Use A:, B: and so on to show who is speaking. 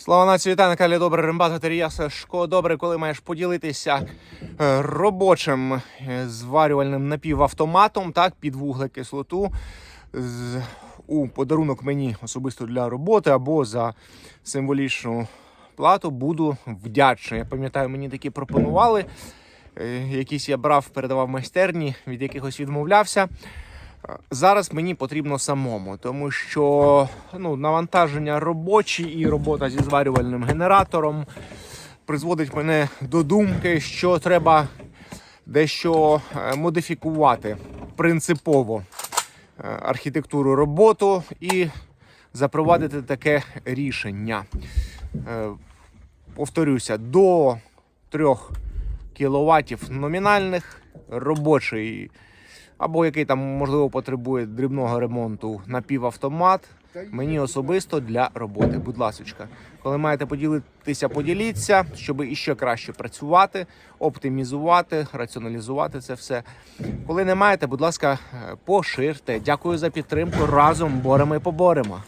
A: Слава нації вітаю на каналі Добре Рембат Терія Сашко. Добре, коли маєш поділитися е, робочим е, зварювальним напівавтоматом, так, під вуглекислоту. З, у подарунок мені особисто для роботи або за символічну плату буду вдячний. Я пам'ятаю, мені такі пропонували. Е, Якісь я брав, передавав майстерні, від якихось відмовлявся. Зараз мені потрібно самому, тому що ну, навантаження робочі і робота зі зварювальним генератором призводить мене до думки, що треба дещо е, модифікувати принципово е, архітектуру роботу і запровадити таке рішення. Е, Повторюся, до 3 кВт номінальних робочий або який там можливо потребує дрібного ремонту напівавтомат. Мені особисто для роботи. Будь ласочка, коли маєте поділитися, поділіться, щоб іще краще працювати, оптимізувати, раціоналізувати це все. Коли не маєте, будь ласка, поширте. Дякую за підтримку. Разом боремо і поборемо.